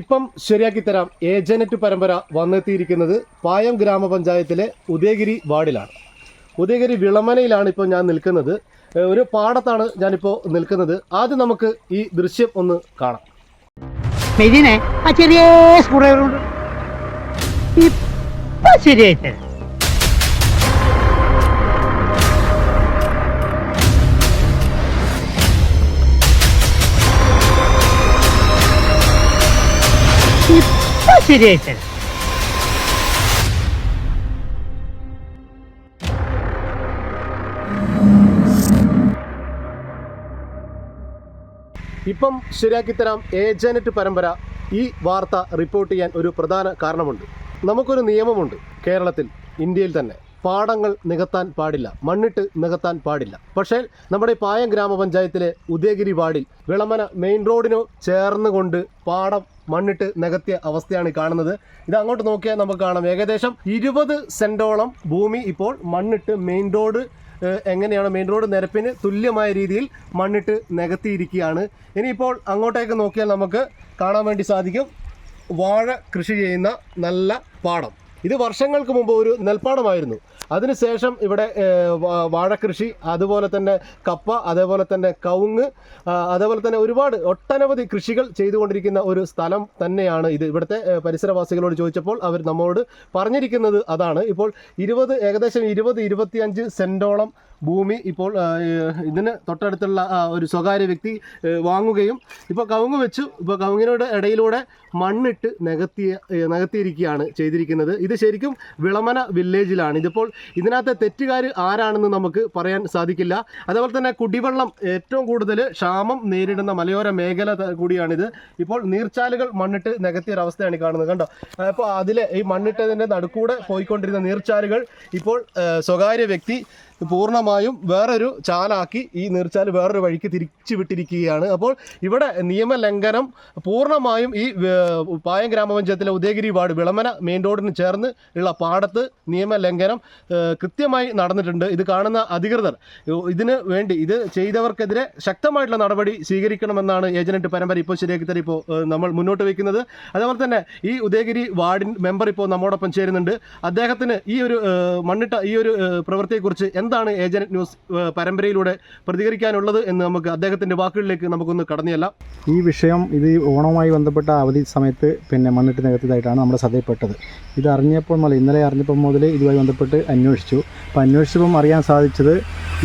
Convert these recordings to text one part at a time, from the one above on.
ഇപ്പം ശരിയാക്കി തരാം. ഏജനറ്റ് പരമ്പര വന്നെത്തിയിരിക്കുന്നത് പായം ഗ്രാമപഞ്ചായത്തിലെ ഉദയഗിരി വാർഡിലാണ്. ഉദയഗിരി വിളമനയിലാണ് ഇപ്പോൾ ഞാൻ നിൽക്കുന്നത്. ഒരു പാടത്താണ് ഞാനിപ്പോൾ നിൽക്കുന്നത്. ആദ്യം നമുക്ക് ഈ ദൃശ്യം ഒന്ന് കാണാം. ശരിയായിട്ട് ശരിയായിട്ട് ഇപ്പം ശരിയാക്കിത്തരാം ഏജനറ്റ് പരമ്പര. ഈ വാർത്ത റിപ്പോർട്ട് ചെയ്യാൻ ഒരു പ്രധാന കാരണമുണ്ട്. നമുക്കൊരു നിയമമുണ്ട് കേരളത്തിൽ ഇന്ത്യയിൽ തന്നെ. പാടങ്ങൾ നികത്താൻ പാടില്ല മണ്ണിട്ട് നികത്താൻ പാടില്ല. പക്ഷേ നമ്മുടെ പായം ഗ്രാമപഞ്ചായത്തിലെ ഉദയഗിരി വാർഡിൽ വിളമന മെയിൻ റോഡിനു ചേർന്നുകൊണ്ട് പാടം മണ്ണിട്ട് നികത്തിയ അവസ്ഥയാണ് കാണുന്നത്. ഇത് അങ്ങോട്ട് നോക്കിയാൽ നമുക്ക് കാണാം. ഏകദേശം ഇരുപത് സെന്റോളം ഭൂമി ഇപ്പോൾ മണ്ണിട്ട് മെയിൻ റോഡ് എങ്ങനെയാണ് മെയിൻ റോഡ് നിരപ്പിന് തുല്യമായ രീതിയിൽ മണ്ണിട്ട് നികത്തിയിരിക്കുകയാണ്. ഇനിയിപ്പോൾ അങ്ങോട്ടേക്ക് നോക്കിയാൽ നമുക്ക് കാണാൻ വേണ്ടി സാധിക്കും. വാഴ കൃഷി ചെയ്യുന്ന നല്ല പാടം. ഇത് വർഷങ്ങൾക്ക് മുമ്പ് ഒരു നെൽപ്പാടമായിരുന്നു. അതിനുശേഷം ഇവിടെ വാഴക്കൃഷി അതുപോലെ തന്നെ കപ്പ അതേപോലെ തന്നെ കവുങ്ങ് അതേപോലെ തന്നെ ഒരുപാട് ഒട്ടനവധി കൃഷികൾ ചെയ്തുകൊണ്ടിരിക്കുന്ന ഒരു സ്ഥലം തന്നെയാണ് ഇത്. ഇവിടുത്തെ പരിസരവാസികളോട് ചോദിച്ചപ്പോൾ അവർ നമ്മോട് പറഞ്ഞിരിക്കുന്നത് അതാണ്. ഇപ്പോൾ ഇരുപത് ഏകദേശം ഇരുപത് ഇരുപത്തിയഞ്ച് സെന്റോളം ഭൂമി ഇപ്പോൾ ഇതിന് തൊട്ടടുത്തുള്ള ഒരു സ്വകാര്യ വ്യക്തി വാങ്ങുകയും ഇപ്പോൾ കവുങ്ങ് വെച്ചു. ഇപ്പോൾ കവുങ്ങിനോട് ഇടയിലൂടെ മണ്ണിട്ട് നികത്തിയ നികത്തിയിരിക്കുകയാണ് ചെയ്തിരിക്കുന്നത്. ഇത് ശരിക്കും വിളമന വില്ലേജിലാണ് ഇതിപ്പോൾ ഇതിനകത്തെ തെറ്റുകാർ ആരാണെന്ന് നമുക്ക് പറയാൻ സാധിക്കില്ല. അതേപോലെ തന്നെ കുടിവെള്ളം ഏറ്റവും കൂടുതൽ ക്ഷാമം നേരിടുന്ന മലയോര മേഖല കൂടിയാണിത്. ഇപ്പോൾ നീർച്ചാലുകൾ മണ്ണിട്ട് നികത്തിയ ഒരു അവസ്ഥയാണ് ഈ കാണുന്നത്. കണ്ടോ? അപ്പോൾ അതിലെ ഈ മണ്ണിട്ടതിന്റെ നടുക്കൂടെ പോയിക്കൊണ്ടിരുന്ന നീർച്ചാലുകൾ ഇപ്പോൾ സ്വകാര്യ വ്യക്തി പൂർണമായും വേറൊരു ചാലാക്കി ഈ നീർച്ചാൽ വേറൊരു വഴിക്ക് തിരിച്ചു വിട്ടിരിക്കുകയാണ്. അപ്പോൾ ഇവിടെ നിയമലംഘനം പൂർണമായും ഈ പായം ഗ്രാമപഞ്ചായത്തിലെ ഉദയഗിരി വാർഡ് വിളമന മെയിൻ റോഡിന് ചേർന്ന് ഉള്ള പാടത്ത് നിയമലംഘനം കൃത്യമായി നടന്നിട്ടുണ്ട്. ഇത് കാണുന്ന അധികൃതർ ഇതിന് വേണ്ടി ഇത് ചെയ്തവർക്കെതിരെ ശക്തമായിട്ടുള്ള നടപടി സ്വീകരിക്കണമെന്നാണ് ഏജനറ്റ് പരമ്പര ഇപ്പോൾ ശരിയാക്കി തരാം ഇപ്പോൾ നമ്മൾ മുന്നോട്ട് വയ്ക്കുന്നത്. അതേപോലെ തന്നെ ഈ ഉദയഗിരി വാർഡിൻ മെമ്പർ ഇപ്പോൾ നമ്മോടൊപ്പം ചേരുന്നുണ്ട്. അദ്ദേഹത്തിന് ഈ ഒരു മണ്ണിട്ട ഈ ഒരു പ്രവൃത്തിയെക്കുറിച്ച് എന്താണ് ഏജന്റ് ന്യൂസ് പരമ്പരയിലൂടെ പ്രതികരിക്കാനുള്ളത് എന്ന് നമുക്ക് അദ്ദേഹത്തിന്റെ വാക്കുകളിലേക്ക് നമുക്കൊന്ന് കടന്നിയല്ല ഈ വിഷയം ഇത് ഓണവുമായി ബന്ധപ്പെട്ട അവധി സമയത്ത് പിന്നെ മണ്ണിട്ട് നികത്തിയതായിട്ടാണ് നമ്മുടെ ശ്രദ്ധയിൽപ്പെട്ടത്. ഇത് അറിഞ്ഞപ്പോൾ മുതൽ ഇന്നലെ അറിഞ്ഞപ്പോൾ മുതൽ ഇതുമായി ബന്ധപ്പെട്ട് അന്വേഷിച്ചു. അപ്പോൾ അന്വേഷിച്ചപ്പം അറിയാൻ സാധിച്ചത്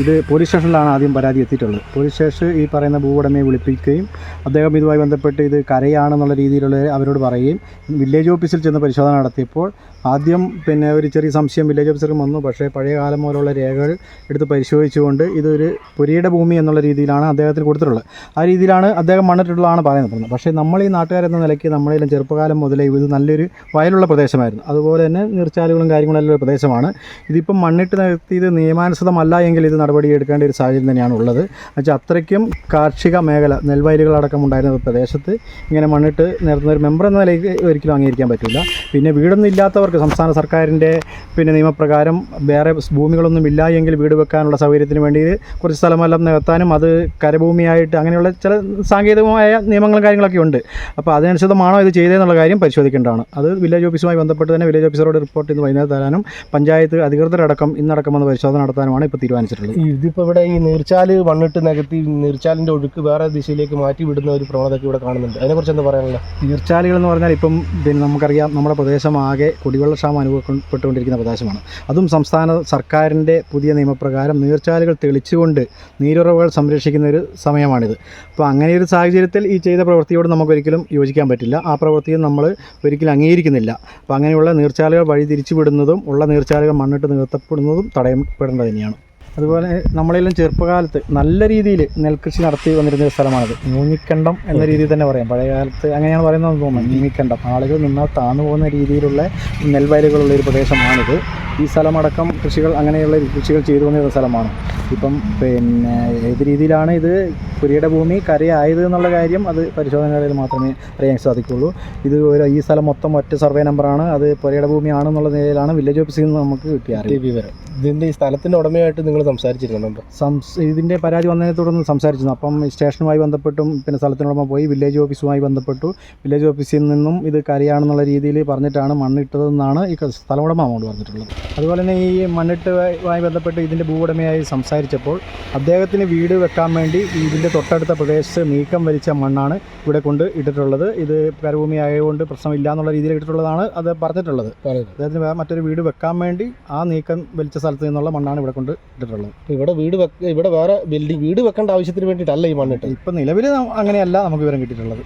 ഇത് പോലീസ് സ്റ്റേഷനിലാണ് ആദ്യം പരാതി എത്തിയിട്ടുള്ളത്. പോലീസ് സ്റ്റേഷൻ ഈ പറയുന്ന ഭൂവുടമയെ വിളിപ്പിക്കുകയും അദ്ദേഹം ഇതുമായി ബന്ധപ്പെട്ട് ഇത് കരയാണെന്നുള്ള രീതിയിലുള്ള അവരോട് പറയുകയും വില്ലേജ് ഓഫീസിൽ ചെന്ന് പരിശോധന നടത്തിയപ്പോൾ ആദ്യം പിന്നെ ഒരു ചെറിയ സംശയം വില്ലേജ് ഓഫീസർക്ക് വന്നു. പക്ഷേ പഴയ കാലം പോലുള്ള രേഖകൾ എടുത്ത് പരിശോധിച്ചുകൊണ്ട് ഇതൊരു പുരിയുടെ ഭൂമി എന്നുള്ള രീതിയിലാണ് അദ്ദേഹത്തിന് കൊടുത്തിട്ടുള്ളത്. ആ രീതിയിലാണ് അദ്ദേഹം മണ്ണിട്ടുള്ളതാണ് പറയുന്നത്. പക്ഷേ നമ്മൾ ഈ നാട്ടുകാരെന്ന നിലയ്ക്ക് നമ്മളെല്ലാം ചെറുപ്പകാലം മുതലേ ഇത് നല്ലൊരു വയലുള്ള പ്രദേശമായിരുന്നു. അതുപോലെ തന്നെ നീർച്ചാലുകളും കാര്യങ്ങളെല്ലാം ഉള്ള പ്രദേശമാണ്. ഇതിപ്പം മണ്ണിട്ട് നികത്തിയത് നിയമാനുസൃതമല്ല എങ്കിൽ ഇത് നടപടി എടുക്കേണ്ട ഒരു സാഹചര്യം തന്നെയാണ് ഉള്ളത്. എന്നുവെച്ചാൽ അത്രയ്ക്കും കാർഷിക മേഖല നെൽവയലുകളടക്കം ഉണ്ടായിരുന്ന ഒരു പ്രദേശത്ത് ഇങ്ങനെ മണ്ണിട്ട് നിരത്തുന്ന ഒരു മെമ്പർ എന്ന നിലയ്ക്ക് ഒരിക്കലും അംഗീകരിക്കാൻ പറ്റില്ല പിന്നെ വീടൊന്നും ഇല്ലാത്തവർക്ക് സംസ്ഥാന സർക്കാരിന്റെ പിന്നെ നിയമപ്രകാരം വേറെ ഭൂമികളൊന്നും ഇല്ല എങ്കിൽ വീട് വെക്കാനുള്ള സൗകര്യത്തിന് വേണ്ടി കുറച്ച് സ്ഥലമെല്ലാം നികത്താനും അത് കരഭൂമിയായിട്ട് അങ്ങനെയുള്ള ചില സാങ്കേതികമായ നിയമങ്ങളും കാര്യങ്ങളൊക്കെ ഉണ്ട്. അപ്പോൾ അതിനനുസൃതമാണോ ഇത് ചെയ്തതെന്നുള്ള കാര്യം പരിശോധിക്കേണ്ടതാണ്. അത് വില്ലേജ് ഓഫീസുമായി ബന്ധപ്പെട്ട് തന്നെ വില്ലേജ് ഓഫീസറോട് റിപ്പോർട്ട് ഇന്ന് വൈകുന്നേരം തരാനും പഞ്ചായത്ത് അധികൃതരടക്കം ഇന്നടക്കം വന്ന് പരിശോധന നടത്താനുമാണ് ഇപ്പോൾ തീരുമാനിച്ചിട്ടുള്ളത്. ഇതിപ്പോൾ ഇവിടെ ഈ നീർച്ചാൽ മണ്ണിട്ട് നികത്തി നീർച്ചാലിന്റെ ഒഴുക്ക് വേറെ ദിശയിലേക്ക് മാറ്റി വിടുന്ന ഒരു പ്രവണതയൊക്കെ ഇവിടെ കാണുന്നുണ്ട്. അതിനെക്കുറിച്ച് എന്താ പറയാനുള്ളത്? നീർച്ചാലുകൾ എന്ന് പറഞ്ഞാൽ ഇപ്പം പിന്നെ നമുക്കറിയാം നമ്മുടെ പ്രദേശം ആകെ കുടിവെള്ളക്ഷാമം അനുഭവപ്പെട്ടുകൊണ്ടിരിക്കുന്ന പ്രദേശമാണ്. അതും സംസ്ഥാന സർക്കാരിന്റെ പുതിയ നിയമപ്രകാരം നീർച്ചാലുകൾ തെളിച്ചുകൊണ്ട് നീരുറവുകൾ സംരക്ഷിക്കുന്ന ഒരു സമയമാണിത്. അപ്പോൾ അങ്ങനെ ഒരു സാഹചര്യത്തിൽ ഈ ചെയ്ത പ്രവൃത്തിയോട് നമുക്കൊരിക്കലും യോജിക്കാൻ പറ്റില്ല. ആ പ്രവൃത്തിയെ നമ്മൾ ഒരിക്കലും അംഗീകരിക്കുന്നില്ല. അപ്പോൾ അങ്ങനെയുള്ള നീർച്ചാലുകൾ വഴി തിരിച്ചുവിടുന്നതും ഉള്ള നീർച്ചാലുകൾ മണ്ണിട്ട് നിർത്തപ്പെടുന്നതും തടയപ്പെടേണ്ടത് തന്നെയാണ്. അതുപോലെ നമ്മളെല്ലാം ചെറുപ്പകാലത്ത് നല്ല രീതിയിൽ നെൽകൃഷി നടത്തി വന്നിരുന്ന ഒരു സ്ഥലമാണിത്. മൂങ്ങിക്കണ്ടം എന്ന രീതിയിൽ തന്നെ പറയാം. പഴയകാലത്ത് അങ്ങനെയാണ് പറയുന്നത് തോന്നുന്നത് മൂങ്ങിക്കണ്ടം. ആളുകൾ നിന്നാൽ താന്നു പോകുന്ന രീതിയിലുള്ള നെൽവയലുകളുള്ള ഒരു പ്രദേശമാണിത്. ഈ സ്ഥലമടക്കം കൃഷികൾ അങ്ങനെയുള്ള കൃഷികൾ ചെയ്തു വന്നിരുന്ന സ്ഥലമാണ്. ഇപ്പം പിന്നെ ഏത് രീതിയിലാണ് ഇത് പുരിയുടെ ഭൂമി കരയായത് എന്നുള്ള കാര്യം അത് പരിശോധനകളിൽ മാത്രമേ അറിയാൻ സാധിക്കുള്ളൂ. ഇത് ഒരു ഈ സ്ഥലം മൊത്തം ഒറ്റ സർവേ നമ്പറാണ് അത് പുരയുടെ ഭൂമിയാണെന്നുള്ള നിലയിലാണ് വില്ലേജ് ഓഫീസിൽ നിന്ന് നമുക്ക് കിട്ടിയ വിവരം. ഇതിന്റെ ഈ സ്ഥലത്തിന്റെ ഉടമയായിട്ട് നിങ്ങൾ സംസാരിച്ചിരുന്നുണ്ടോ സംസ് ഇതിന്റെ പരാതി വന്നതിനെ തുടർന്ന് സംസാരിച്ചിരുന്നു. അപ്പം സ്റ്റേഷനുമായി ബന്ധപ്പെട്ടും പിന്നെ സ്ഥലത്തിനുടമ പോയി വില്ലേജ് ഓഫീസുമായി ബന്ധപ്പെട്ടു. വില്ലേജ് ഓഫീസിൽ നിന്നും ഇത് കരയാണെന്നുള്ള രീതിയിൽ പറഞ്ഞിട്ടാണ് മണ്ണിട്ടതെന്നാണ് ഈ സ്ഥലമുടമ അങ്ങോട്ട് പറഞ്ഞിട്ടുള്ളത്. അതുപോലെ തന്നെ ഈ മണ്ണിട്ടുമായി ബന്ധപ്പെട്ട് ഇതിന്റെ ഭൂവുടമയായി സംസാരിച്ചപ്പോൾ അദ്ദേഹത്തിന് വീട് വെക്കാൻ വേണ്ടി ഇതിന്റെ തൊട്ടടുത്ത പ്രദേശത്ത് നീക്കം വലിച്ച മണ്ണാണ് ഇവിടെ കൊണ്ട് ഇട്ടിട്ടുള്ളത്. ഇത് കരഭൂമി ആയതുകൊണ്ട് പ്രശ്നമില്ല എന്നുള്ള രീതിയിൽ ഇട്ടിട്ടുള്ളതാണ് അത് പറഞ്ഞിട്ടുള്ളത്. അദ്ദേഹത്തിന് മറ്റൊരു വീട് വെക്കാൻ വേണ്ടി ആ നീക്കം വലിച്ച സ്ഥലത്ത് നിന്നുള്ള മണ്ണാണ് ഇവിടെ കൊണ്ട് ഇട്ടിട്ടുള്ളത്. ഇവിടെ വീട് ഇവിടെ വേറെ ബിൽഡിംഗ് വീട് വെക്കേണ്ട ആവശ്യത്തിന് വേണ്ടിയിട്ടല്ല ഈ മണ്ണിട്ട്. ഇപ്പം നിലവിൽ അങ്ങനെയല്ല നമുക്ക് വിവരം കിട്ടിയിട്ടുള്ളത്.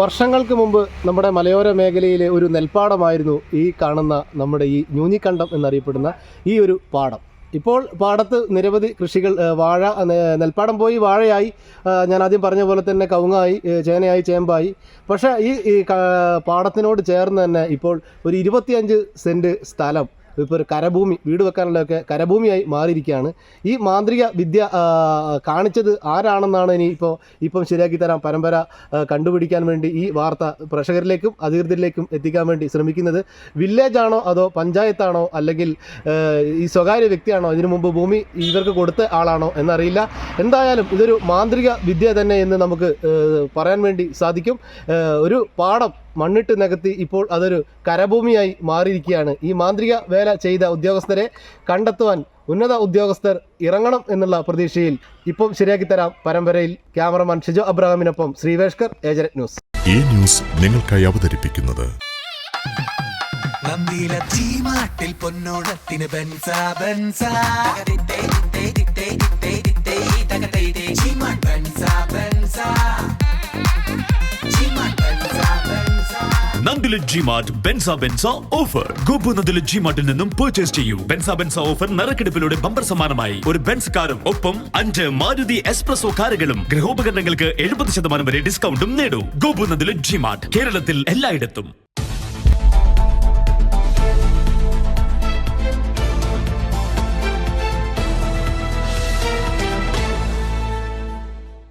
വർഷങ്ങൾക്ക് മുമ്പ് നമ്മുടെ മലയോര മേഖലയിലെ ഒരു നെൽപ്പാടമായിരുന്നു ഈ കാണുന്ന നമ്മുടെ ഈ ന്യൂഞ്ഞിക്കണ്ടം എന്നറിയപ്പെടുന്ന ഈ ഒരു പാടം. ഇപ്പോൾ പാടത്ത് നിരവധി കൃഷികൾ വാഴ നെൽപ്പാടം പോയി വാഴയായി. ഞാൻ ആദ്യം പറഞ്ഞ പോലെ തന്നെ കവുങ്ങായി ചേനയായി ചേമ്പായി. പക്ഷേ ഈ പാടത്തിനോട് ചേർന്ന് തന്നെ ഇപ്പോൾ ഒരു ഇരുപത്തിയഞ്ച് സെന്റ് സ്ഥലം ഇപ്പോൾ ഒരു കരഭൂമി വീട് വെക്കാനുള്ളതൊക്കെ കരഭൂമിയായി മാറിയിരിക്കുകയാണ്. ഈ മാന്ത്രിക വിദ്യ കാണിച്ചത് ആരാണെന്നാണ് ഇനി ഇപ്പോൾ ഇപ്പം ശരിയാക്കി തരാം പരമ്പര കണ്ടുപിടിക്കാൻ വേണ്ടി ഈ വാർത്ത പ്രേക്ഷകരിലേക്കും അധികൃതരിലേക്കും എത്തിക്കാൻ വേണ്ടി ശ്രമിക്കുന്നത് വില്ലേജ് ആണോ അതോ പഞ്ചായത്താണോ അല്ലെങ്കിൽ ഈ സ്വകാര്യ വ്യക്തിയാണോ? ഇതിനു മുമ്പ് ഭൂമി ഇവർക്ക് കൊടുത്ത ആളാണോ എന്നറിയില്ല. എന്തായാലും ഇതൊരു മാന്ത്രിക വിദ്യ തന്നെ എന്ന് നമുക്ക് പറയാൻ വേണ്ടി സാധിക്കും. ഒരു പാടം മണ്ണിട്ട് നികത്തി ഇപ്പോൾ അതൊരു കരഭൂമിയായി മാറിയിരിക്കുകയാണ് ഈ മാന്ത്രിക വേല ചെയ്ത ഉദ്യോഗസ്ഥരെ കണ്ടെത്തുവാൻ ഉന്നത ഉദ്യോഗസ്ഥർ ഇറങ്ങണം എന്നുള്ള പ്രതീക്ഷയിൽ ഇപ്പം ശരിയാക്കി തരാം പരമ്പരയിൽ ക്യാമറമാൻ ഷിജോ അബ്രഹാമിനൊപ്പം ശ്രീവേഷ്കർ ഏജന്റ് ന്യൂസ് ഈ ന്യൂസ് നിങ്ങൾക്കായി അവതരിപ്പിക്കുന്നത് ബെൻസ ബെൻസ ബെൻസ ബെൻസ നന്ദില ജി ഓഫർ നിന്നും പർച്ചേസ് ചെയ്യൂ. ഓഫർ നറുക്കെടുപ്പിലൂടെ ബമ്പർ സമ്മാനമായി. ഒരു ബെൻസ് കാറും ഒപ്പം അഞ്ച് മാരുതി എക്സ്പ്രസോ കാറുകളും. ഗൃഹോപകരണങ്ങൾക്ക് എഴുപത് ശതമാനം വരെ ഡിസ്കൗണ്ടും നേടൂ. ഗോപുനദിലെ ജി കേരളത്തിൽ എല്ലായിടത്തും.